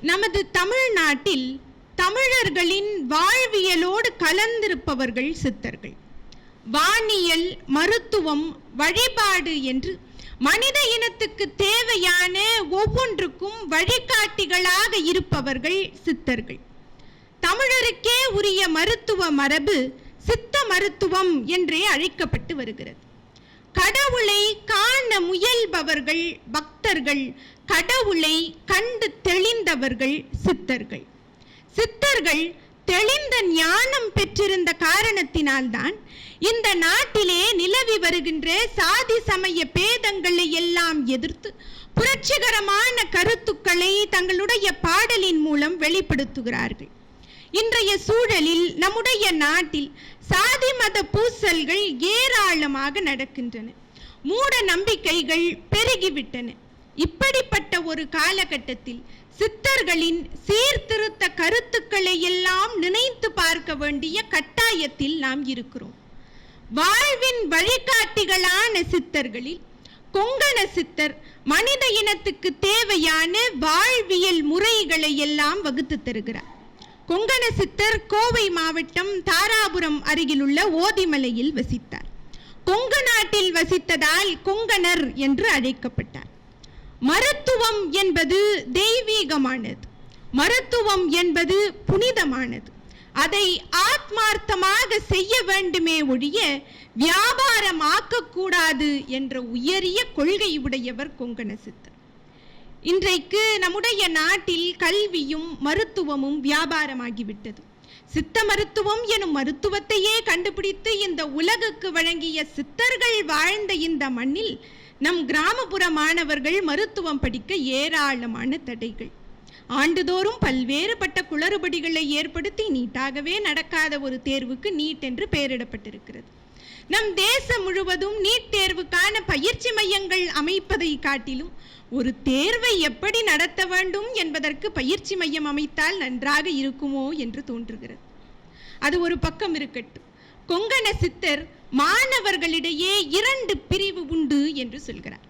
நமது தமிழ்நாட்டில் தமிழர்களின் வாழ்வியலோடு கலந்திருப்பவர்கள் சித்தர்கள். வானியல் மருத்துவம் வழிபாடு என்று மனித இனத்துக்கு தேவையான ஒவ்வொன்றுக்கும் வழிகாட்டிகளாக இருப்பவர்கள் சித்தர்கள். தமிழருக்கே உரிய மருத்துவ மரபு சித்த மருத்துவம் என்றே அழைக்கப்பட்டு வருகிறது. கடவுளை காண முயல்பவர்கள் பக்தர்கள் கடவுளை கண்டு தெளிந்தவர்கள் சித்தர்கள். சித்தர்கள் தெளிந்த ஞானம் பெற்றிருந்த காரணத்தினால்தான் இந்த நாட்டிலே நிலவி வருகின்ற சாதி சமய பேதங்களை எல்லாம் எதிர்த்து புரட்சிகரமான கருத்துக்களை தங்களுடைய பாடலின் மூலம் வெளிப்படுத்துகிறார்கள். இன்றைய சூழலில் நம்முடைய நாட்டில் சாதி மத பூசல்கள் ஏராளமாக நடக்கின்றன. மூட நம்பிக்கைகள் பெருகிவிட்டன. இப்படிப்பட்ட ஒரு காலகட்டத்தில் சித்தர்களின் சீர்திருத்த கருத்துக்களை எல்லாம் நினைத்து பார்க்க வேண்டிய கட்டாயத்தில் நாம் இருக்கிறோம். வாழ்வின் வழிகாட்டிகளான சித்தர்களில் கொங்கண சித்தர் மனித இனத்துக்கு தேவையான வாழ்வியல் முறைகளை எல்லாம் வகுத்து தருகிறார். கொங்கண சித்தர் கோவை மாவட்டம் தாராபுரம் அருகிலுள்ள ஓதிமலையில் வசித்தார். கொங்க நாட்டில் வசித்ததால் கொங்கணர் என்று அழைக்கப்பட்டார். மருத்துவம் என்பது தெய்வீகமானது. மருத்துவம் என்பது புனிதமானது. அதை ஆத்மார்த்தமாக செய்ய வேண்டுமே ஒழிய வியாபாரம் ஆக்கக்கூடாது என்ற உயரிய கொள்கை உடையவர் கொங்கண சித்தர் இன்றைக்கு நம்முடைய நாட்டில் கல்வியும் மருத்துவமும் வியாபாரமாகிவிட்டது. சித்த மருத்துவம் எனும் மருத்துவத்தையே கண்டுபிடித்து இந்த உலகுக்கு வழங்கிய சித்தர்கள் வாழ்ந்த இந்த மண்ணில் நம் கிராமப்புற மாணவர்கள் மருத்துவம் படிக்க ஏராளமான தடைகள். ஆண்டுதோறும் பல்வேறுபட்ட குளறுபடிகளை ஏற்படுத்தி நீட்டாகவே நடக்காத ஒரு தேர்வுக்கு நீட் என்று பெயரிடப்பட்டிருக்கிறது. நம் தேசம் முழுவதும் நீட் தேர்வுக்கான பயிற்சி மையங்கள் அமைப்பதை காட்டிலும் ஒரு தேர்வை எப்படி நடத்த வேண்டும் என்பதற்கு பயிற்சி மையம் அமைத்தால் நன்றாக இருக்குமோ என்று தோன்றுகிறது. அது ஒரு பக்கம் இருக்கட்டும். கொங்கண சித்தர் மாணவர்களிடையே இரண்டு பிரிவு உண்டு என்று சொல்கிறார்.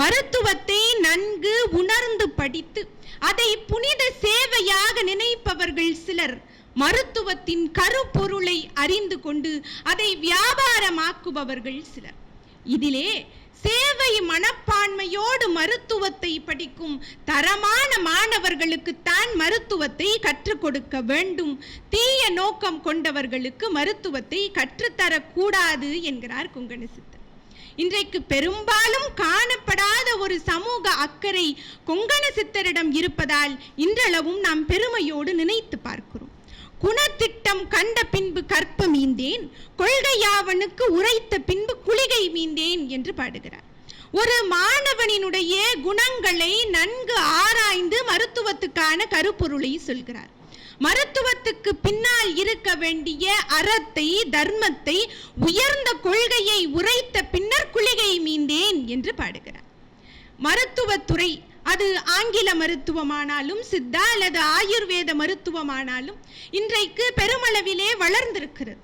மருத்துவத்தை நன்கு உணர்ந்து படித்து அதை புனித சேவையாக நினைப்பவர்கள் சிலர் மருத்துவத்தின் கருப்பொருளை அறிந்து கொண்டு அதை வியாபாரமாக்குபவர்கள் சிலர். இதிலே சேவை மனப்பான்மையோடு மருத்துவத்தை படிக்கும் தரமான மாணவர்களுக்குத்தான் மருத்துவத்தை கற்றுக் கொடுக்க வேண்டும். தீய நோக்கம் கொண்டவர்களுக்கு மருத்துவத்தை கற்றுத்தரக்கூடாது என்கிறார் குங்கண சித்தர் இன்றைக்கு பெரும்பாலும் காணப்படாத ஒரு சமூக அக்கறை கொங்கண சித்தரிடம் இருப்பதால் இன்றளவும் நாம் பெருமையோடு நினைத்து பார்க்கிறோம். குணத்திட்டம் கண்ட பின்பு கற்பு மீந்தேன் கொள்கையாவனுக்கு உரைத்த பின்பு குளிகை மீந்தேன் என்று பாடுகிறார். ஒரு மாணவனினுடைய குணங்களை நன்கு ஆராய்ந்து மருத்துவத்துக்கான கருப்பொருளை சொல்கிறார். மருத்துவத்துக்கு பின்னால் இருக்க வேண்டிய அறத்தை தர்மத்தை உயர்ந்த கொள்கையை உரைத்த பின்னர் குளிகை மீந்தேன் என்று பாடுகிறார். மருத்துவத்துறை அது ஆங்கில மருத்துவமானாலும் சித்தா அல்லது ஆயுர்வேத மருத்துவமானாலும் இன்றைக்கு பெருமளவிலே வளர்ந்திருக்கிறது.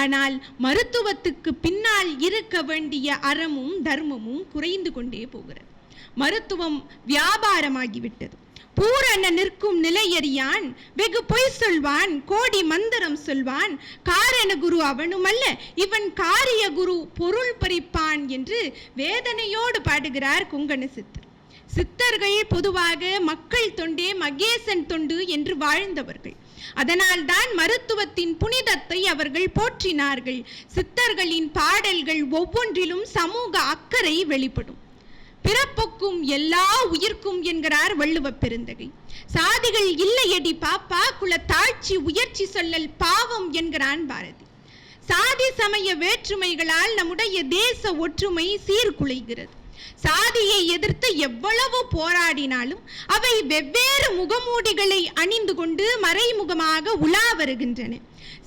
ஆனால் மருத்துவத்துக்கு பின்னால் இருக்க வேண்டிய அறமும் தர்மமும் குறைந்து கொண்டே போகிறது. மருத்துவம் வியாபாரமாகிவிட்டது. பூரண நிற்கும் நிலையறியான் வெகு பொய் சொல்வான் கோடி மந்திரம் சொல்வான் காரண குரு அவனுமல்ல இவன் காரிய குரு பொருள் பறிப்பான் என்று வேதனையோடு பாடுகிறார் குங்கணசித்து சித்தர்கள் பொதுவாக மக்கள் தொண்டே மகேசன் தொண்டு என்று வாழ்ந்தவர்கள். அதனால்தான் மருத்துவத்தின் புனிதத்தை அவர்கள் போற்றினார்கள். சித்தர்களின் பாடல்கள் ஒவ்வொன்றிலும் சமூக அக்கறை வெளிப்படும். பிறப்புக்கும் எல்லா உயிர்க்கும் என்கிறார் வள்ளுவ பெருந்தகை. சாதிகள் இல்லையடி பாப்பா குல தாழ்ச்சி உயர்ச்சி சொல்லல் பாவம் என்கிறான் பாரதி. சாதி சமய வேற்றுமைகளால் நம்முடைய தேச ஒற்றுமை சீர்குலைகிறது. சாதியை எதிர்த்து எவ்வளவு போராடினாலும் அவை வெவ்வேறு முகமூடிகளை அணிந்து கொண்டு மறைமுகமாக உலா வருகின்றன.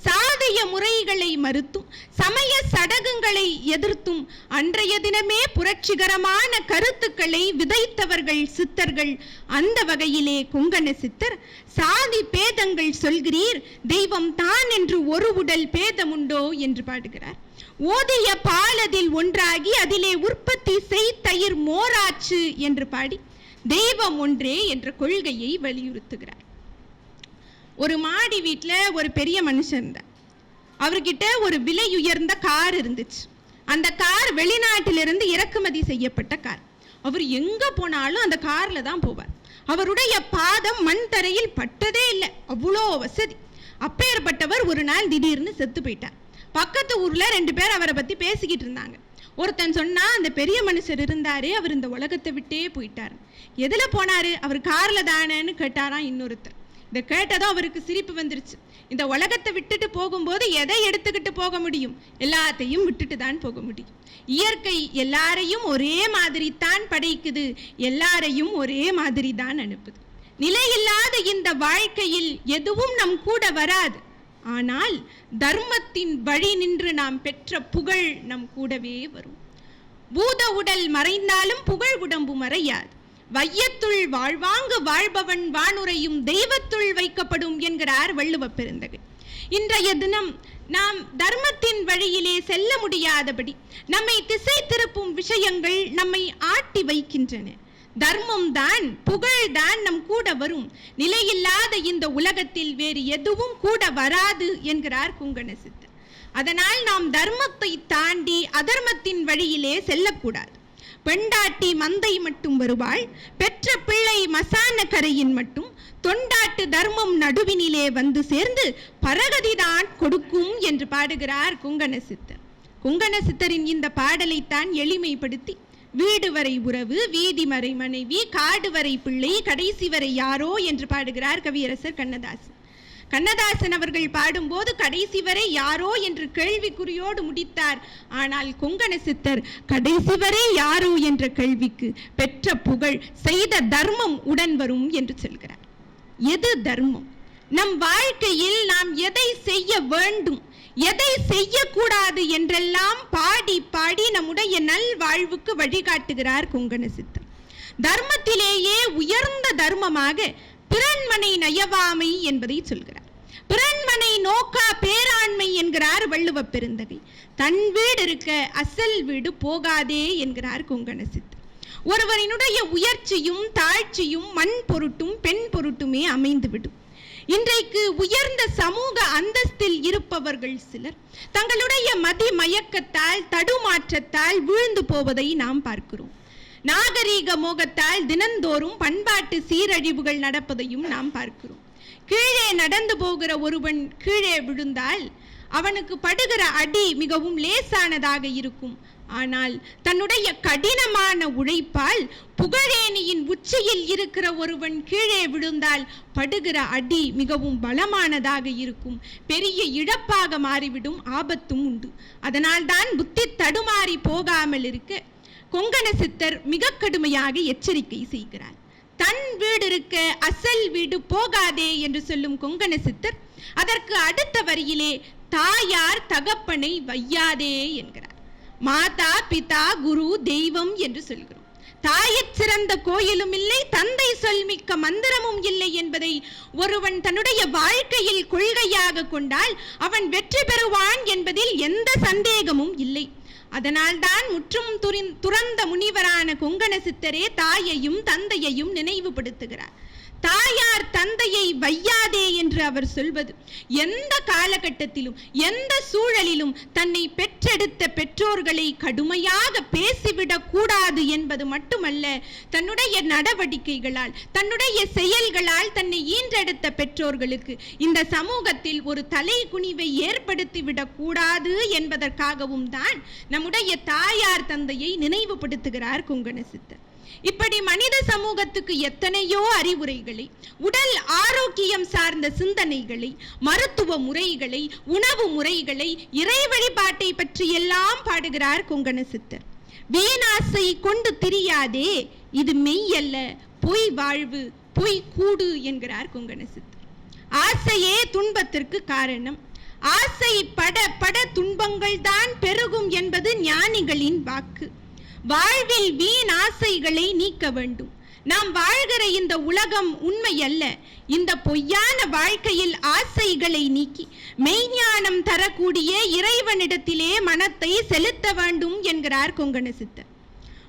சாதிய முறைகளை மறுத்தும் சமய சடங்குகளை எதிர்த்தும் அன்றைய தினமே புரட்சிகரமான கருத்துக்களை விதைத்தவர்கள் சித்தர்கள். அந்த வகையிலே குங்கண சித்தர் சாதி பேதங்கள் சொல்கிறீர் தெய்வம் தான் என்று ஒரு உடல் பேதமுண்டோ என்று பாடுகிறார். ஓதிய பாலதில் ஒன்றாகி அதிலே உற்பத்தி செய் தயிர் மோராச்சு என்று பாடி தெய்வம் ஒன்றே என்ற கொள்கையை வலியுறுத்துகிறார். ஒரு மாடி வீட்டில் ஒரு பெரிய மனுஷன் இருந்தார். அவர்கிட்ட ஒரு விலை உயர்ந்த கார் இருந்துச்சு. அந்த கார் வெளிநாட்டிலிருந்து இறக்குமதி செய்யப்பட்ட கார். அவர் எங்கே போனாலும் அந்த காரில் தான் போவார். அவருடைய பாதம் மண் தரையில் பட்டதே இல்லை. அவ்வளோ வசதி. அப்பேற்பட்டவர் ஒரு நாள் திடீர்னு செத்து போயிட்டார். பக்கத்து ஊரில் ரெண்டு பேர் அவரை பத்தி பேசிக்கிட்டு இருந்தாங்க. ஒருத்தன் சொன்னா அந்த பெரிய மனுஷர் இருந்தாரு அவர் இந்த உலகத்தை விட்டே போயிட்டார். எதுல போனாரு? அவர் கார்ல தானேன்னு கேட்டாராம் இன்னொருத்தர். இதை கேட்டதும் அவருக்கு சிரிப்பு வந்துருச்சு. இந்த உலகத்தை விட்டுட்டு போகும்போது எதை எடுத்துக்கிட்டு போக முடியும்? எல்லாத்தையும் விட்டுட்டு தான் போக முடியும். இயற்கை எல்லாரையும் ஒரே மாதிரி தான் படைக்குது. எல்லாரையும் ஒரே மாதிரி தான் அனுப்புது. நிலையில்லாத இந்த வாழ்க்கையில் எதுவும் நம் கூட வராது. ஆனால் தர்மத்தின் வழி நின்று நாம் பெற்ற புகழ் நம் கூடவே வரும். பூத உடல் மறைந்தாலும் புகழ் உடம்பு மறையாது. வையத்துள் வாழ்வாங்கு வாழ்பவன் வானுரையும் தெய்வத்துள் வைக்கப்படும் என்கிறார் வள்ளுவ பெருந்தகை. இன்றைய தினம் நாம் தர்மத்தின் வழியிலே செல்ல முடியாதபடி நம்மை திசை திருப்பும் விஷயங்கள் நம்மை ஆட்டி வைக்கின்றன. தர்மம் தான் புகழ் தான் நம் கூட வரும். நிலையில்லாத இந்த உலகத்தில் வேறு எதுவும் கூட வராது என்கிறார் குங்கண சித்தர் அதனால் நாம் தர்மத்தை தாண்டி அதர்மத்தின் வழியிலே செல்லக்கூடாது. பெண்டாட்டி மந்தை மட்டும் வருவாள் பெற்ற பிள்ளை மசான கரையின் மட்டும் தொண்டாட்டு தர்மம் நடுவினிலே வந்து சேர்ந்து பரகதிதான் கொடுக்கும் என்று பாடுகிறார் குங்கண சித்தர் குங்கண சித்தரின் இந்த பாடலைத்தான் எளிமைப்படுத்தி வீடு வரை உறவு வீதி வரை மனைவி காடு வரை பிள்ளை கடைசி வரை யாரோ என்று பாடுகிறார் கவியரசர் கண்ணதாசன். கண்ணதாசன் அவர்கள் பாடும்போது கடைசி வரை யாரோ என்று கேள்விக்குறியோடு முடித்தார். ஆனால் கொங்கண சித்தர் கடைசி வரை யாரோ என்ற கேள்விக்கு பெற்ற புகழ் செய்த தர்மம் உடன் வரும் என்று சொல்கிறார். எது தர்மம்? நம் வாழ்க்கையில் நாம் எதை செய்ய வேண்டும்? எதை செய்யக்கூடாது என்றெல்லாம் பாடி பாடி நம்முடைய நல் வாழ்வுக்கு வழிகாட்டுகிறார் குங்கண சித்தர் தர்மத்திலேயே உயர்ந்த தர்மமாக பிறன்மனை நயவாமை என்பதை சொல்கிறார். பிறன்மனை நோக்கா பேராண்மை என்கிறார் வள்ளுவ பெருந்தகை. தன் வீடு இருக்க அசல் வீடு போகாதே என்கிறார் குங்கண சித்தர் ஒருவரினுடைய உயர்ச்சியும் தாழ்ச்சியும் மண் பொருட்டும் பெண் பொருட்டுமே அமைந்துவிடும். இன்றைக்கு உயர்ந்த சமூக அந்தஸ்தில் இருப்பவர்கள் சிலர் தங்களுடைய மதி மயக்கத்தால் தடுமாற்றத்தால் வீழ்ந்து போவதை நாம் பார்க்கிறோம். நாகரீக மோகத்தால் தினந்தோறும் பண்பாட்டு சீரழிவுகள் நடப்பதையும் நாம் பார்க்கிறோம். கீழே நடந்து போகிற ஒருவன் கீழே விழுந்தால் அவனுக்கு படுகிற அடி மிகவும் லேசானதாக இருக்கும். ஆனால் தன்னுடைய கடினமான உழைப்பால் புகழேனியின் உச்சியில் இருக்கிற ஒருவன் கீழே விழுந்தால் படுகிற அடி மிகவும் பலமானதாக இருக்கும். பெரிய இழப்பாக மாறிவிடும் ஆபத்தும் உண்டு. அதனால்தான் புத்தி தடுமாறி போகாமல் இருக்க கொங்கண சித்தர் மிக கடுமையாக எச்சரிக்கை செய்கிறார். தன் வீடு இருக்க அசல் வீடு போகாதே என்று சொல்லும் கொங்கண சித்தர் அதற்கு அடுத்த வரியிலே தாயார் தகப்பனை வையாதே என்கிறார். மாதா பிதா குரு தெய்வம் என்று சொல்கிறோம். தாயற் சிறந்த கோயிலும் இல்லை தந்தை சொல்மிக்க மந்திரமும் இல்லை என்பதை ஒருவன் தன்னுடைய வாழ்க்கையில் கொள்கையாக கொண்டால் அவன் வெற்றி பெறுவான் என்பதில் எந்த சந்தேகமும் இல்லை. அதனால்தான் முற்றும் துரின் துறந்த முனிவரான கொங்கண சித்தரே தாயையும் தந்தையையும் நினைவுபடுத்துகிறார். தாயார் தந்தையை வையாதே என்று அவர் சொல்வது. எந்த காலகட்டத்திலும் எந்த சூழலிலும் தன்னை பெற்றெடுத்த பெற்றோர்களை கடுமையாக பேசிவிடக் கூடாது என்பது மட்டுமல்ல தன்னுடைய நடவடிக்கைகளால் தன்னுடைய செயல்களால் தன்னை ஈன்றெடுத்த பெற்றோர்களுக்கு இந்த சமூகத்தில் ஒரு தலை குனிவை ஏற்படுத்திவிடக் கூடாது என்பதற்காகவும் தான் நம்முடைய தாயார் தந்தையை நினைவுபடுத்துகிறார் குங்கணசித்தர் இப்படி மனித சமூகத்துக்கு எத்தனையோ அறிவுரைகளை உடல் ஆரோக்கியம் சார்ந்த சிந்தனைகளை மருத்துவ முறைகளை உணவு முறைகளை இறை வழிபாட்டை பற்றி எல்லாம் பாடுகிறார் கொங்கண சித்தர் வீணாசை கொண்டு திரியாதே இது மெய் அல்ல பொய் வாழ்வு பொய் கூடு என்கிறார் கொங்கண சித்தர் ஆசையே துன்பத்திற்கு காரணம். ஆசை பட பட துன்பங்கள் தான் பெருகும் என்பது ஞானிகளின் வாக்கு. வாழ்வில் வீண் ஆசைகளை நீக்க வேண்டும். நாம் வாழ்கிற இந்த உலகம் உண்மை அல்ல இந்த பொய்யான வாழ்க்கையில் ஆசைகளை நீக்கி மெய்ஞானம் தரக்கூடிய இறைவனிடத்திலே மனத்தை செலுத்த வேண்டும் என்கிறார் கொங்கண சித்தர்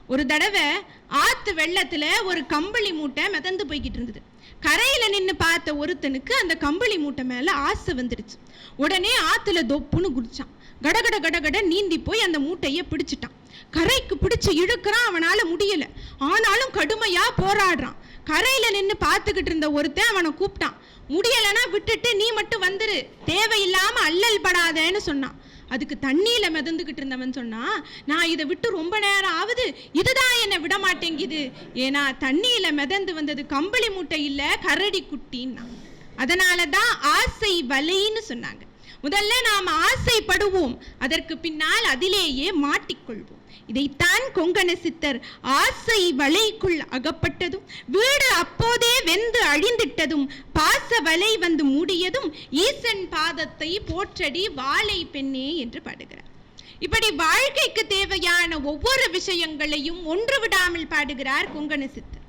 ஒரு தடவை ஆத்து வெள்ளத்துல ஒரு கம்பளி மூட்டை மிதந்து போய்கிட்டு இருந்தது. கரையில் நின்று பார்த்த ஒருத்தனுக்கு அந்த கம்பளி மூட்டை மேல ஆசை வந்துடுச்சு உடனே ஆற்றுல தொப்புன்னு குடிச்சான். கடகட கடகட நீந்தி போய் அந்த மூட்டையை பிடிச்சிட்டான். கரைக்கு பிடிச்சு இழுக்கிறான் அவனால முடியல. ஆனாலும் கடுமையா போராடுறான். கரையில நின்று பார்த்துக்கிட்டு இருந்த ஒருத்தன் அவனை கூப்பிட்டான். முடியலன்னா விட்டுட்டு நீ மட்டும் வந்துரு. தேவையில்லாம அல்லல் படாதேன்னு சொன்னான். அதுக்கு தண்ணியில மிதந்துகிட்டு இருந்தவன் சொன்னா நான் இதை விட்டு ரொம்ப நேரம் ஆகுது. இதுதான் என்னை விட மாட்டேங்குது ஏன்னா தண்ணியில மிதந்து வந்தது கம்பளி மூட்டை இல்ல கரடி குட்டின்னா. அதனால தான் ஆசை வலைன்னு சொன்னாங்க. முதல்ல நாம் ஆசைப்படுவோம். அதற்கு பின்னால் அதிலேயே மாட்டிக்கொள்வோம். இதைத்தான் கொங்கண சித்தர் ஆசை வலைக்குள் அகப்பட்டதும் வீடு அப்போதே வெந்து அழிந்திட்டதும் பாச வலை வந்து மூடியதும் ஈசன் பாதத்தை போற்றடி வாழை பெண்ணே என்று பாடுகிறார். இப்படி வாழ்க்கைக்கு தேவையான ஒவ்வொரு விஷயங்களையும் ஒன்று விடாமல் பாடுகிறார் கொங்கண சித்தர்.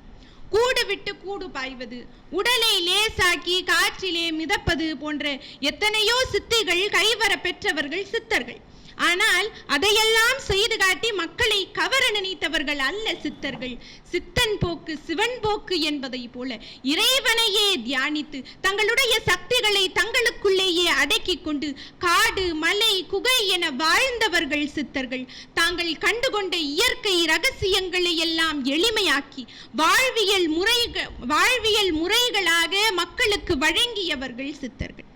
கூடு விட்டு கூடு பாய்வது. உடலை லேசாக்கி காற்றிலே மிதப்பது போன்ற எத்தனையோ சித்திகள் கைவர பெற்றவர்கள் சித்தர்கள். ஆனால் அதையெல்லாம் செய்து காட்டி மக்களை கவர நினைத்தவர்கள் அல்ல சித்தர்கள். சித்தன் போக்கு சிவன் போக்கு என்பதை போல இறைவனையே தியானித்து தங்களுடைய சக்திகளை தங்களுக்குள்ளேயே அடக்கிக் கொண்டு காடு மலை குகை என வாழ்ந்தவர்கள் சித்தர்கள். தாங்கள் கண்டுகொண்ட இயற்கை ரகசியங்களை எல்லாம் எளிமையாக்கி வாழ்வியல் முறைகள் வாழ்வியல் முறைகளாக மக்களுக்கு வழங்கியவர்கள் சித்தர்கள்.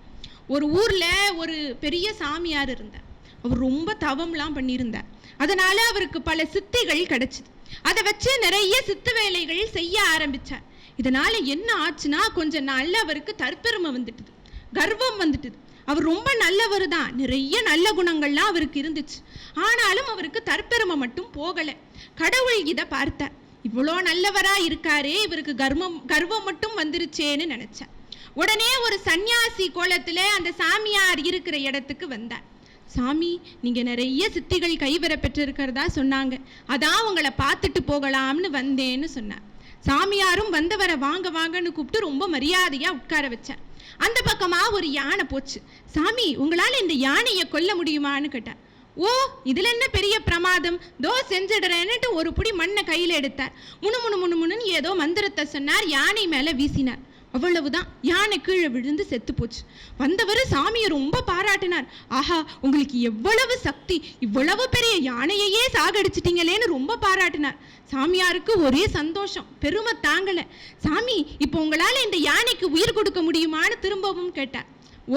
ஒரு ஊர்ல ஒரு பெரிய சாமியார் இருந்தார். அவர் ரொம்ப தவம்லாம் பண்ணியிருந்தார் அதனால அவருக்கு பல சித்திகள் கிடைச்சிது. அதை வச்சு நிறைய சித்து வேலைகள் செய்ய ஆரம்பிச்சார் இதனால என்ன ஆச்சுன்னா கொஞ்ச நாள்ல அவருக்கு தற்பெருமை வந்துட்டுது. கர்வம் வந்துட்டுது. அவர் ரொம்ப நல்லவர் தான். நிறைய நல்ல குணங்கள்லாம் அவருக்கு இருந்துச்சு. ஆனாலும் அவருக்கு தற்பெருமை மட்டும் போகலை. கடவுள் இதை பார்த்தார் இவ்வளோ நல்லவரா இருக்காரே இவருக்கு கர்மம் கர்வம் மட்டும் வந்துருச்சேன்னு நினைச்சார் உடனே ஒரு சந்நியாசி கோலத்துல அந்த சாமியார் இருக்கிற இடத்துக்கு வந்தார் சாமி நீங்கள் நிறைய சித்திகள் கைவர பெற்றிருக்கிறதா சொன்னாங்க. அதான் உங்களை பார்த்துட்டு போகலாம்னு வந்தேன்னு சொன்னார். சாமியாரும் வந்தவரை வாங்க வாங்கன்னு கூப்பிட்டு ரொம்ப மரியாதையாக உட்கார வச்சேன் அந்த பக்கமாக ஒரு யானை போச்சு. சாமி உங்களால் இந்த யானையை கொல்ல முடியுமான்னு கேட்டேன் ஓ இதுல என்ன பெரிய பிரமாதம்? தோ செஞ்சிடுறேன்னுட்டு ஒரு புடி மண்ணை கையில் எடுத்தார். முணு முணு முணு முணுன்னு ஏதோ மந்திரத்தை சொன்னார் யானை மேலே வீசினார். அவ்வளவுதான். யானை கீழே விழுந்து செத்து போச்சு. வந்தவர் சாமியை ரொம்ப பாராட்டினார். ஆஹா உங்களுக்கு எவ்வளவு சக்தி இவ்வளவு பெரிய யானையையே சாகடிச்சிட்டீங்களேன்னு ரொம்ப பாராட்டினார். சாமியாருக்கு ஒரே சந்தோஷம் பெருமை தாங்கல. சாமி இப்போ உங்களால் இந்த யானைக்கு உயிர் கொடுக்க முடியுமான்னு திரும்பவும் கேட்டார்.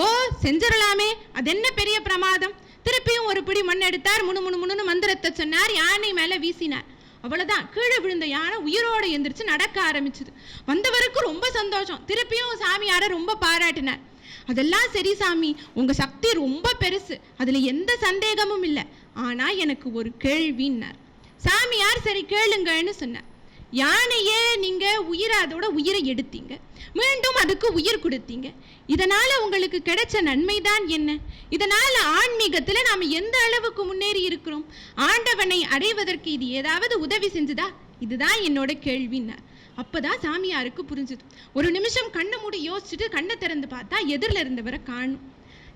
ஓ செஞ்சிடலாமே அது என்ன பெரிய பிரமாதம். திருப்பியும் ஒரு பிடி மண் எடுத்தார் முணு முணு முணுன்னு மந்திரத்தை சொன்னார் யானை மேலே வீசினார். அவ்வளவுதான். கீழே விழுந்த யானை உயிரோட எந்திரிச்சு நடக்க ஆரம்பிச்சது. வந்தவருக்கு ரொம்ப சந்தோஷம். திருப்பியும் சாமியாரை ரொம்ப பாராட்டினார். அதெல்லாம் சரி சாமி உங்க சக்தி ரொம்ப பெருசு. அதுல எந்த சந்தேகமும் இல்லை. ஆனா எனக்கு ஒரு கேள்வின்னார். சாமியார் சரி கேளுங்கன்னு சொன்னார். யானையே நீங்க உயிரை அதோட உயிரை எடுத்தீங்க. மீண்டும் அதுக்கு உயிர் கொடுத்தீங்க. இதனால உங்களுக்கு கிடைச்ச நன்மைதான் என்ன? இதனால ஆன்மீகத்துல நாம எந்த அளவுக்கு முன்னேறி இருக்கிறோம்? ஆண்டவனை அடைவதற்கு இது ஏதாவது உதவி செஞ்சுதா? இதுதான் என்னோட கேள்வின்னார் அப்பதான் சாமியாருக்கு புரிஞ்சுது. ஒரு நிமிஷம் கண்ணை மூடி யோசிச்சுட்டு கண்ணை திறந்து பார்த்தா எதிரில் இருந்தவரை காணும்.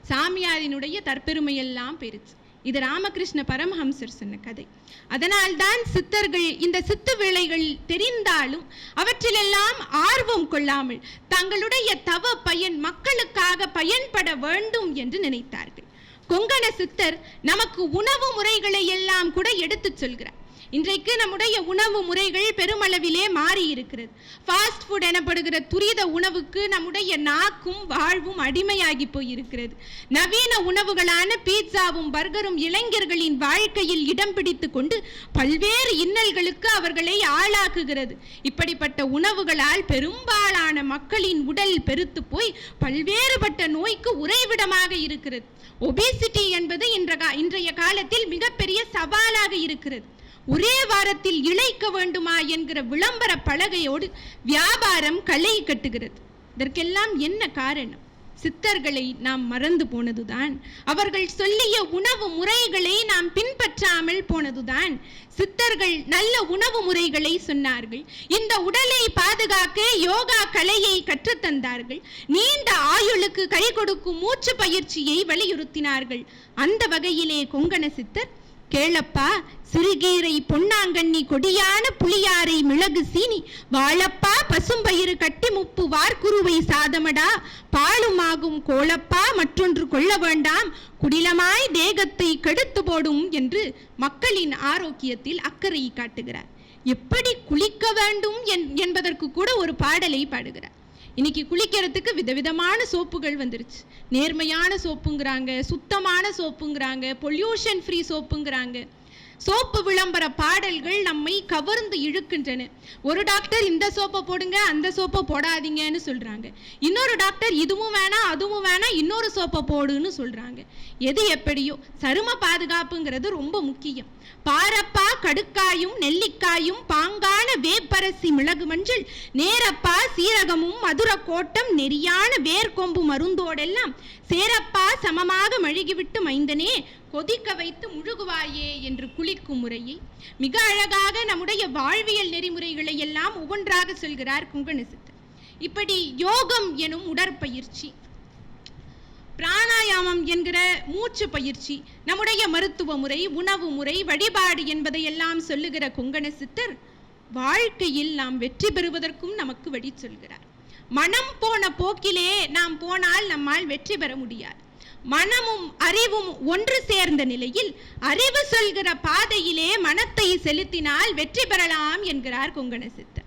சாமியாரினுடைய தற்பெருமையெல்லாம் பெருச்சு. இது ராமகிருஷ்ண பரமஹம்சர் சொன்ன கதை. அதனால்தான் சித்தர்கள் இந்த சித்து வேளைகள் தெரிந்தாலும் அவற்றிலெல்லாம் ஆர்வம் கொள்ளாமல் தங்களுடைய தவ பயன் மக்களுக்காக பயன்பட வேண்டும் என்று நினைத்தார்கள். கொங்கண சித்தர் நமக்கு உணவு முறைகளை எல்லாம் கூட எடுத்துச் சொல்கிறார். இன்றைக்கு நம்முடைய உணவு முறைகள் பெருமளவிலே மாறி இருக்கிறது ஃபாஸ்ட் ஃபுட் எனப்படுகிற துரித உணவுக்கு நம்முடைய நாக்கும் வாழ்வும் அடிமையாகி போயிருக்கிறது. நவீன உணவுகளான பீட்சாவும் பர்கரும் இளைஞர்களின் வாழ்க்கையில் இடம் பிடித்து கொண்டு பல்வேறு இன்னல்களுக்கு அவர்களை ஆளாக்குகிறது. இப்படிப்பட்ட உணவுகளால் பெரும்பாலான மக்களின் உடல் பெருத்து போய் பல்வேறுபட்ட நோய்க்கு உறைவிடமாக இருக்கிறது. ஒபேசிட்டி என்பது இன்றைய காலத்தில் மிகப்பெரிய சவாலாக இருக்கிறது. ஒரே வாரத்தில் இழைக்க வேண்டுமா என்கிற விளம்பர பலகையோடு வியாபாரம் களை கட்டுகிறது. இதற்கெல்லாம் என்ன காரணம்? சித்தர்களை நாம் மறந்து போனதுதான். அவர்கள் சொல்லிய உணவு முறைகளை நாம் பின்பற்றாமல் போனதுதான். சித்தர்கள் நல்ல உணவு முறைகளை சொன்னார்கள். இந்த உடலை பாதுகாக்க யோகா கலையை கற்றுத்தந்தார்கள். நீண்ட ஆயுளுக்கு கை கொடுக்கும் மூச்சு பயிற்சியை வலியுறுத்தினார்கள். அந்த வகையிலே கொங்கண சித்தர் கேளப்பா சிறுகீரை பொன்னாங்கண்ணி கொடியான புளியாரை மிளகு சீனி. வாழப்பா பசும்பயிறு கட்டி முப்பு வார்குருவை சாதமடா. பாலுமாகும் கோலப்பா மற்றொன்று கொள்ள வேண்டாம். குடிலமாய் தேகத்தை கெடுத்து போடும் என்று மக்களின் ஆரோக்கியத்தில் அக்கறை காட்டுகிறார். எப்படி குளிக்க வேண்டும் என்- என்பதற்கு கூட ஒரு பாடலை பாடுகிறார். இன்னைக்கு குளிக்கிறதுக்கு விதவிதமான சோப்புகள் வந்துருச்சு. நேர்மையான சோப்புங்கிறாங்க சுத்தமான சோப்புங்கிறாங்க பொல்யூஷன் ஃப்ரீ சோப்புங்கிறாங்க. சோப்பு விளம்பர பாடல்கள் நம்மை கவர்ந்து இழுக்கின்றன. ஒரு டாக்டர் இந்த சோப்பை போடுங்க அந்த சோப்பை போடாதீங்கன்னு சொல்றாங்க. இன்னொரு டாக்டர் இதுவும் வேணாம் அதுவும் வேணாம் இன்னொரு சோப்பை போடுன்னு சொல்றாங்க. எது எப்படியோ சரும பாதுகாப்புங்கிறது ரொம்ப முக்கியம். பாரப்பா கடுக்காயும் நெல்லிக்காயும் பாங்கான வேப்பரசி மிளகு மஞ்சள் நேரப்பா சீரகமும் மதுர கோட்டம் நெறியான வேர்கொம்பு மருந்தோடெல்லாம் சேரப்பா சமமாக மழுகிவிட்டு மைந்தனே கொதிக்க வைத்து முழுகுவாயே என்று குளிக்கும் முறையை. மிக அழகாக நம்முடைய வாழ்வியல் நெறிமுறைகளை எல்லாம் ஒவ்வொன்றாக சொல்கிறார் குங்கணசித்தர் இப்படி யோகம் எனும் உடற்பயிற்சி. பிராணாயாமம் என்கிற மூச்சு பயிற்சி நம்முடைய மருத்துவ முறை உணவு முறை வழிபாடு என்பதை எல்லாம் சொல்லுகிற கொங்கண சித்தர் வாழ்க்கையில் நாம் வெற்றி பெறுவதற்கும் நமக்கு வழி சொல்கிறார். மனம் போன போக்கிலே நாம் போனால் நம்மால் வெற்றி பெற முடியாது. மனமும் அறிவும் ஒன்று சேர்ந்த நிலையில் அறிவு சொல்கிற பாதையிலே மனத்தை செலுத்தினால் வெற்றி பெறலாம் என்கிறார் கொங்கண சித்தர்.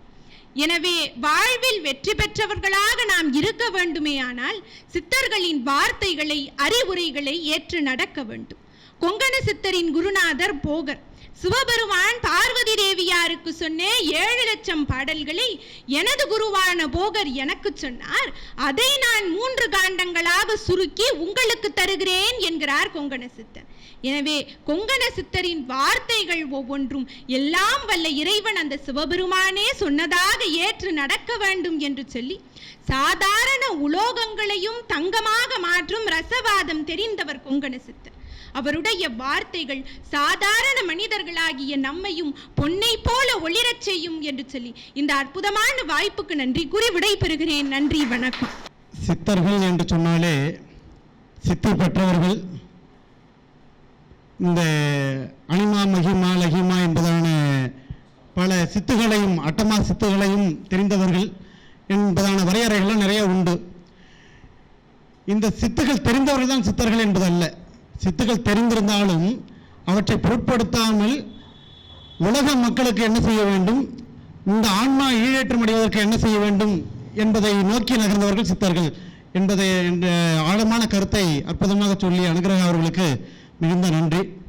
எனவே வாழ்வில் வெற்றி பெற்றவர்களாக நாம் இருக்க வேண்டுமேயானால் சித்தர்களின் வார்த்தைகளை அறிவுரைகளை ஏற்று நடக்க வேண்டும். கொங்கண சித்தரின் குருநாதர் போகர் சிவபெருமான் பார்வதி தேவியாருக்கு சொன்ன ஏழு லட்சம் பாடல்களை எனது குருவான போகர் எனக்கு சொன்னார். அதை நான் மூன்று காண்டங்களாக சுருக்கி உங்களுக்கு தருகிறேன் என்கிறார் கொங்கண சித்தர். எனவே கொங்கண சித்தரின் வார்த்தைகள் ஒவ்வொன்றும் எல்லாம் வல்ல இறைவன் அந்த சிவபெருமானே சொன்னதாக ஏற்று நடக்க வேண்டும் என்று சொல்லி சாதாரண உலோகங்களையும் தங்கமாக மாற்றும் ரசவாதம் தெரிந்தவர் கொங்கண சித்தர். அவருடைய வார்த்தைகள் சாதாரண மனிதர்களாகிய நம்மையும் பொன்னை போல ஒளிரச் செய்யும் என்று சொல்லி இந்த அற்புதமான வாய்ப்புக்கு நன்றி கூறி விடைபெறுகிறேன். நன்றி வணக்கம். சித்தர்கள் என்று சொன்னாலே சித்தி பெற்றவர்கள் இந்த அனிமா மகிமா லகிமா என்பதான பல சித்துகளையும் அட்டமா சித்துகளையும் தெரிந்தவர்கள் என்பதான வரையறைகள்லாம் நிறைய உண்டு. இந்த சித்துகள் தெரிந்தவர்கள் தான் சித்தர்கள் என்பதல்ல. சித்துக்கள் தெரிந்திருந்தாலும் அவற்றை பொருட்படுத்தாமல் உலக மக்களுக்கு என்ன செய்ய வேண்டும்? இந்த ஆன்மா ஈழேற்றம் அடைவதற்கு என்ன செய்ய வேண்டும்? என்பதை நோக்கி நகர்ந்தவர்கள் சித்தர்கள். என்பதை என்ற ஆழமான கருத்தை அற்புதமாக சொல்லி அனுகிரக அவர்களுக்கு மிகுந்த நன்றி.